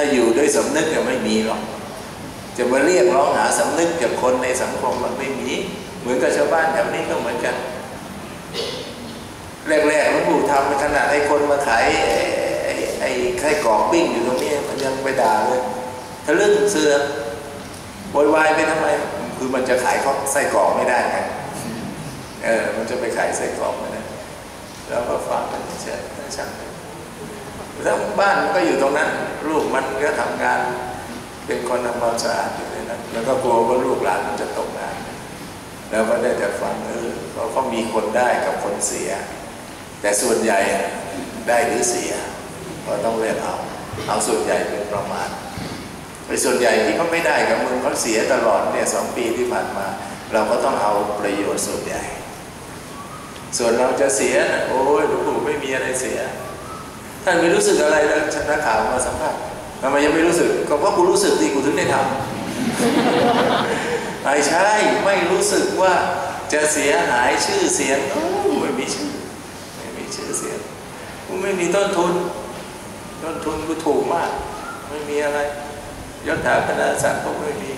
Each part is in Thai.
ถ้าอยู่ด้วยสำนึกเนี่ยไม่มีหรอก จะมาเรียกร้องหาสำนึกจากคนในสังคมมันไม่มี เหมือนกับชาวบ้านแถวนี้ก็เหมือนกัน แรกๆหลวงปู่ทำขนาดให้คนมาขายไอ้ไอ้ไข่กรอกปิ้งอยู่ตรงนี้มันยังไปด่าเลยทะลึ่งเสือโวยวายไปทำไม คือมันจะขายข้าวไส้กรอกไม่ได้ไงเออมันจะไปขายไส้กรอกไม่ได้แล้วก็ฟังกันเฉยๆช่าง แล้วบ้านก็อยู่ตรงนั้น ลูกมันก็ทำงาน เป็นคนทำความสะอาดอยู่ในนั้น แล้วก็กลัวว่าลูกหลานมันจะตกงาน แล้วก็ได้แต่ฟังเออเขาก็มีคนได้กับคนเสีย แต่ส่วนใหญ่ได้หรือเสียก็ต้องเลือกเอา เอาส่วนใหญ่เป็นประมาณไอ้ส่วนใหญ่ที่เขาไม่ได้กับมึงเขาเสียตลอดเนี่ยสองปีที่ผ่านมา เราก็ต้องเอาประโยชน์ส่วนใหญ่ ส่วนเราจะเสียนะโอ้ยหลวงปู่ไม่มีอะไรเสีย ท่านไม่รู้สึกอะไรแล้วชนะข่าวมาสัมภาษณ์ทำไมยังไม่รู้สึก ก็เพราะกูรู้สึกดีกูถึงได้ทำไม่ใช่ไม่รู้สึกว่าจะเสียหายชื่อเสียงไม่มีชื่อไม่มีชื่อเสียงกูไม่มีต้นทุน ต้นทุนกูถูกมาก ไม่มีอะไรยศถาบรรดาศักดิ์ก็ไม่มี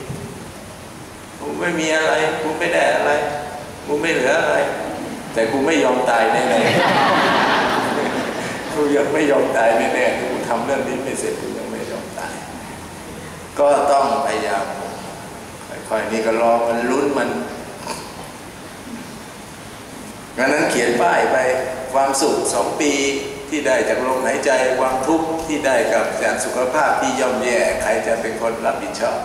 กูไม่มีอะไรกูไม่ได้อะไรกูไม่เหลืออะไร แต่กูไม่ยอมตายแน่ๆ กูยังไม่ยอมตายแน่ๆกูทำเรื่องนี้ไม่เสร็จกูยังไม่ยอมตาย ก็ต้องพยายามค่อยๆนี่ก็รอมันลุ้นมันงั้นนั้นเขียนป้ายไปความสุขสองปีที่ได้จากลมหายใจความทุกข์ที่ได้กับจากสุขภาพที่ย่อมแย่ใครจะเป็นคนรับผิดชอบ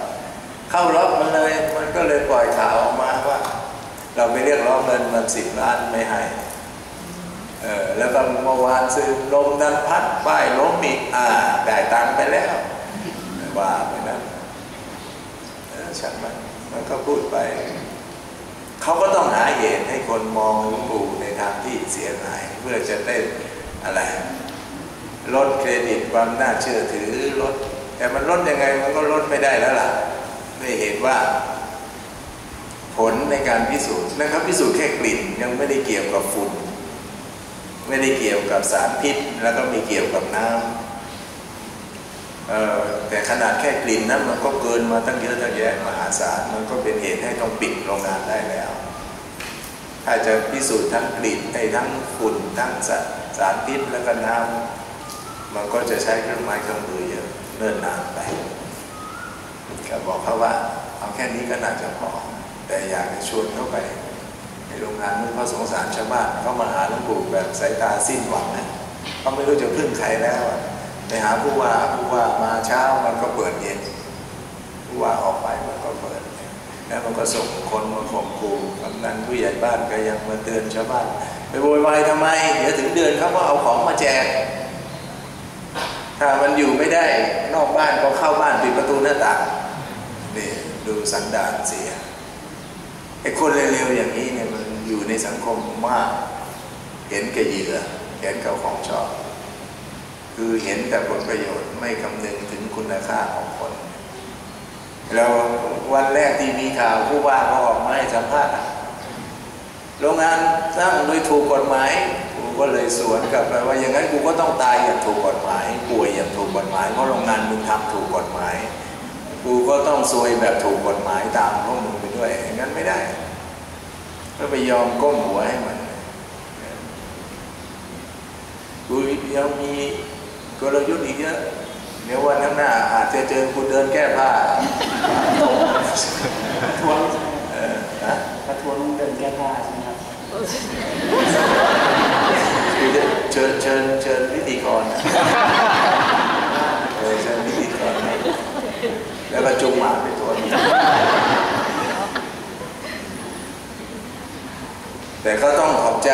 เข้ารับมันเลยมันก็เลยปล่อยข่าวออกมาว่า เราไปเรียกร้องเงินมันสิบล้านไม่ให้ เออแล้วก็เมื่อวานซื้อลมดันพัดป้ายล้มอีกอ่าได้ตังไปแล้วว่าไปนะเออช่างมันมันก็พูดไป เขาก็ต้องหาเหตุให้คนมองหลวงปู่ในทางที่เสียหาย เพื่อจะได้อะไรลดเครดิตความน่าเชื่อถือลด แต่มันลดยังไงมันก็ลดไม่ได้แล้วล่ะไม่เห็นว่าผลในการพิสูจน์นะครับพิสูจน์แค่กลิ่นยังไม่ได้เกี่ยวกับฝุ่น ไม่ได้เกี่ยวกับสารพิษ แล้วก็ม่เกี่ยวกับน้ำแต่ขนาดแค่กลิ่นนั้นมันก็เกินมาตั้งเยอะตั้งแยะมหาศาลมันก็เป็นเหตุให้ต้องปิดโรงงานได้แล้ว ถ้าจะพิสูจน์ทั้งกลิ่นไอ้ทั้งฝุ่นทั้งสารสารพิษแล้วก็น้ำมันก็จะใช้เครื่องไม้เครื่องมือเยอะเนิ่นนานไปก็บอกเขาว่าเอาแค่นี้ก็น่าจะพอแต่อยากจะชวนเข้าไป โรงงานนู้นเพราสงสารชาวบ้านเขามาหาหลวงปู่แบบสายตาสิ้นหวังนะเขาไม่รู้จะพึ่งใครแล้วไปหาผู้ว่าผู้ว่ามาเช้ามันก็เปิดเย็นผู้ว่าออกไปมันก็เปิดแล้วมันก็ส่งคนมาข่มขู่กำนันผู้ใหญ่บ้านก็ยังมาเตือนชาวบ้าน ไปโวยวายทำไม เดี๋ยวถึงเดือนเขาก็เอาของมาแจก ถ้ามันอยู่ไม่ได้นอกบ้านก็เข้าบ้านปิดประตูหน้าต่างนี่ดูสันดานเสียไอ้คนเร็วๆอย่างนี้เนี่ย อยู่ในสังคมมาก เห็นแก่เหยื่อ เห็นกับของชอบ คือเห็นแต่ผลประโยชน์ไม่คำนึงถึงคุณค่าของคน แล้ววันแรกที่มีข่าวผู้ว่าเขาออกมาให้สัมภาษณ์อะโรงงานสร้างโดยถูกกฎหมายกูก็เลยสวนกลับไปว่าอย่างนั้นกูก็ต้องตายอย่างถูกกฎหมาย ป่วยอย่างถูกกฎหมายเพราะโรงงานมึงทำถูกกฎหมาย กูก็ต้องซวยแบบถูกกฎหมายตามพวกมึงไปด้วยอย่างนั้นไม่ได้ ก็ไปยอมก้มหัวให้มันกูยังมีกลยุทธ์อีกเยอะเดี๋ยววันข้างหน้าอาจจะเจอกูเดินแก้ผ้าทวงเออนะประท้วงเดินแก้ผ้าใช่ไหมครับคือจะเชิญเชิญเชิญพิธีกรนะเออเชิญพิธีกรนะแล้วก็จุงหมาไปตัวนี้แต่ก็ต้องขอบ ใจ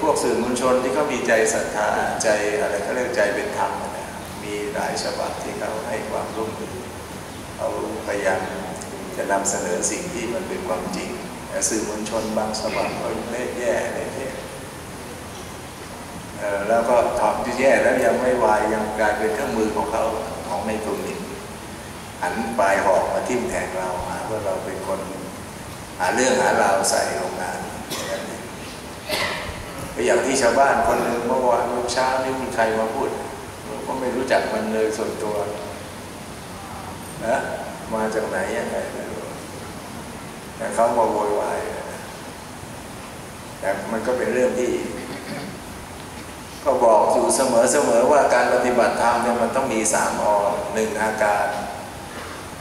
พวกสื่อมวลชนที่เขามีใจศรัทธาใจอะไรเขาเรียกใจเป็นธรรมนะมีหลายฉบับที่เขาให้ความร่วมมือเขาพยายามจะนำเสนอสิ่งที่มันเป็นความจริงแต่สื่อมวลชนบางฉบับเขาเละแย่เละเทะเอ่อแล้วก็ถอดที่แย่แล้วยังไม่วายยังกลายเป็นเครื่องมือของเขาของในทุนอีกหันปลายหอกมาทิ่มแทงเราหาว่าเราเป็นคนหาเรื่องหาราวใส่โรงงาน อย่างที่ชาวบ้านคนหนึ่งเมื่อวานเมื่อเช้านี่มีใครมาพูดก็ไม่รู้จักมันเลยส่วนตัวนะมาจากไหนยังไงไม่รู้แต่เขามาโวยวายแต่มันก็เป็นเรื่องที่ ก็บอกอยู่เสมอๆว่าการปฏิบัติธรรมเนี่ยมันต้องมีสามอหนึ่งอาการ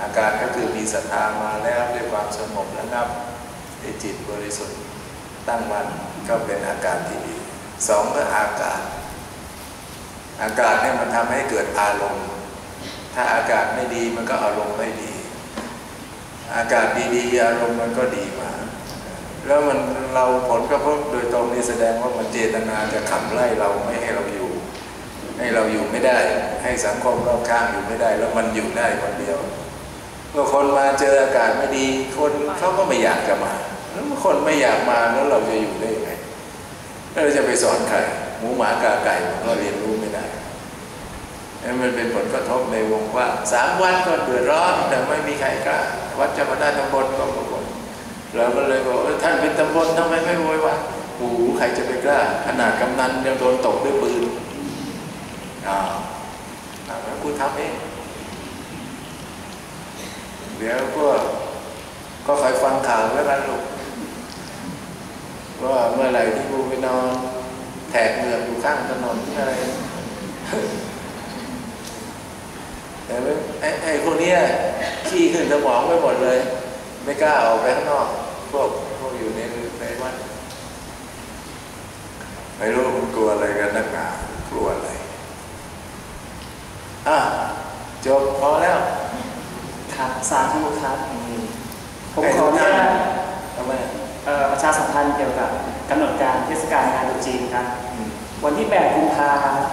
อาการก็คือมีศรัทธามาแล้วด้วยความสงบระงับด้วยจิตบริสุทธิ์ ตั้งมันก็เป็นอาการที่ดีสองก็อากาศ อากาศเนี่ยมันทำให้เกิดอารมณ์ ถ้าอากาศไม่ดีมันก็อารมณ์ไม่ดี อากาศดีๆอารมณ์มันก็ดีมา แล้วมันเราผลกระทบโดยตรงนี่แสดงว่ามันเจตนาจะขับไล่เราไม่ให้เราอยู่ ให้เราอยู่ไม่ได้ ให้สังคมรอบข้างอยู่ไม่ได้ แล้วมันอยู่ได้คนเดียวเมื่อคนมาเจออากาศไม่ดี คนเขาก็ไม่อยากจะมา แล้วคนไม่อยากมาแล้วเราจะอยู่ได้ยังไงแล้วเราจะไปสอนใครหมูหมากาไก่ก็เรียนรู้ไม่ได้นั่นมันเป็นผลกระทบในวงกว่างสามวันก็เดือดร้อนแต่ไม่มีใครกล้าวัดเจ้าพระนาตำบลก็บางคนเราก็เลยบอกว่าท่านเป็นตำบลทำไมไม่โวยวายโอ้โหใครจะไปกล้าขนาดกำนันยังโดนตกด้วยปืนอ้าวอ้าวแล้วกูทำเองเดี๋ยวก็ก็คอยฟังข่าวแล้วกันลูก ว่าเมื่อไหร่ที่กูไปนอนแถกเหงือกอยู่ข้างถนนอะไรแต่ไม่ไอ้ไอ้พวกเนี้ยขี้ขึ้นสมองไปหมดเลย ไม่กล้าออกไปข้างนอก พวกพวกอยู่ในในวัดไม่รู้มันกลัวอะไรกันนักหนากลัวอะไรอะจบพอแล้วครับสาธุครับผมให้ขออนุญาตทำไมเอ่อ ประชาสัมพันธ์เกี่ยวกับกำหนดการเทศกาลงานตรุษจีนครับอืมวันที่ 8 กุมภาพันธ์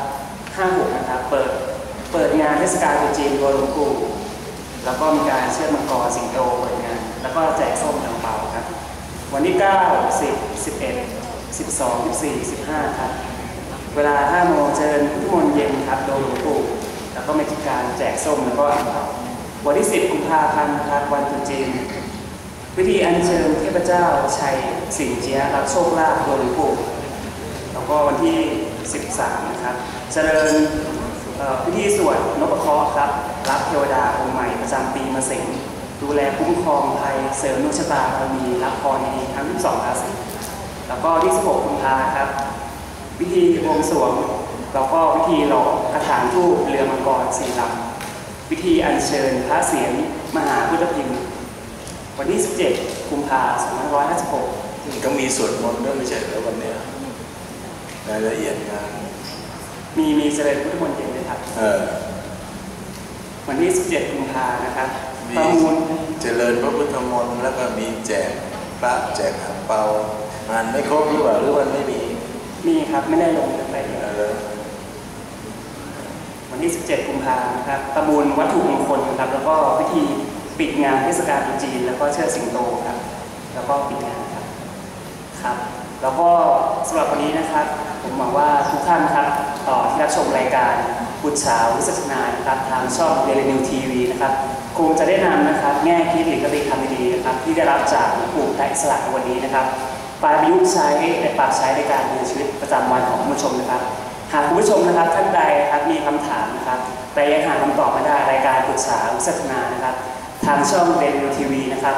56นะครับ เปิด เปิดงานเทศกาลตรุษจีนโดยหลวงปู่แล้วก็มีการเชิดมังกรสิงโตเปิดงาน แล้วก็แจกส้มน้ำเปล่าครับ วันที่ 9 10 11 12 14 15 ครับ เวลา 5 โมงเชิญพุทธมนต์เย็นครับ โดยหลวงปู่แล้วก็มีการแจกส้มแล้วก็อ่างเปาวันที่ 10 กุมภาพันธ์ครับวันตรุษจีน วิธีอัญเชิญเทพเจ้าชัยสิงเจียรับโชคลาภโดยหลวงปู่แล้วก็วันที่ 13 นะครับเจริญพิธีสวดนพเคราะห์ครับ รับเทวดาองค์ใหม่ประจำปีมะเสงดูแลคุ้มครองภัยเสริมดวงชะตาบารมีรับพรดีทั้ง 12 ราศีแล้วก็ที่ 16กุมภาครับพิธีบวงสรวงแล้วก็พิธีหล่อกระถางทูปเรือมังกรสี่ลำวิธีอัญเชิญพระเสียงมหาพุทธพิมพ์ วันที่ 17 กุมภาพันธ์2556 ก็มีสวดมนต์ด้วยไม่ใช่แล้ววันเนี้ยรายละเอียดงาน มีมีเจริญพุทธมนต์เย็นด้วยครับ เออ วันที่ 17 กุมภานะครับมีประมูลเจริญพระพุทธมนต์แล้วก็มีแจกพระแจกอ่างเปา งานไม่ครบหรือเปล่าหรือวันไม่มี มีครับไม่ได้ลงไปเออวันที่ 17 กุมภานะครับ ประมูลวัตถุมงคลครับ แล้วก็พิธี ปิดงานเทศกาลตรุษจีน แล้วก็เชิดสิงโตครับ แล้วก็ปิดงานครับครับ แล้วก็สำหรับวันนี้นะครับ ผมหวังว่าทุกท่านครับเอ่อที่รับชมรายการบุญสาววิสัชนานะครับทางช่องเดลินิวทีวีนะครับคงจะได้นำนะครับ แง่คิดหรือกติธรรมดีๆนะครับ ที่ได้รับจากหลวงปู่และอิสระในวันนี้นะครับไปประยุกต์ใช้ในปรับใช้ในการดำเนินชีวิตประจำวันของคุณผู้ชมนะครับ หากคุณผู้ชมนะครับท่านใดนะครับมีคำถามนะครับ แต่ยังหาคำตอบไม่ได้รายการปรึกษาวิสัชนานะครับ ทางช่องเดลิทีวีนะครับ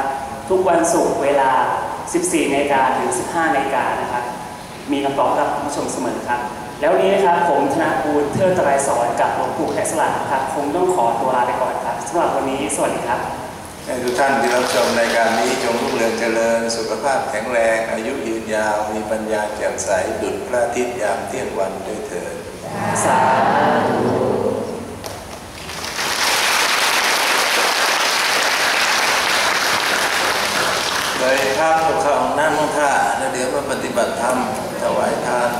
ทุกวันศุกร์เวลา 14นาฬิกาถึง 15นาฬิกานะครับ มีคำตอบรับคุณผู้ชมเสมอครับ แล้ววันนี้นะครับผมธนาภูลเทิดไตรสอนกับหลวงปู่แขกสลัดครับ คงต้องขอตัวลาไปก่อนครับสำหรับวันนี้สวัสดีครับให้ทุกท่านที่รับชมรายการนี้จงรุ่งเรืองเจริญ สุขภาพแข็งแรง อายุยืนยาว มีปัญญาแจ่มใสดุจพระอาทิตย์ยามเที่ยงวันด้วยเถิดสาธุ ปฏิบัติธรรมถวายทาน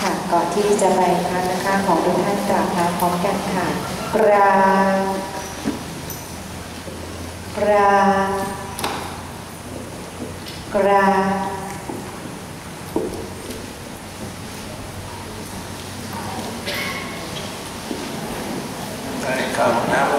ค่ะก่อนที่จะไปพักนะคะของทุกท่านกราบลาพร้อมกันค่ะกราบกรากราบในคำน้ำ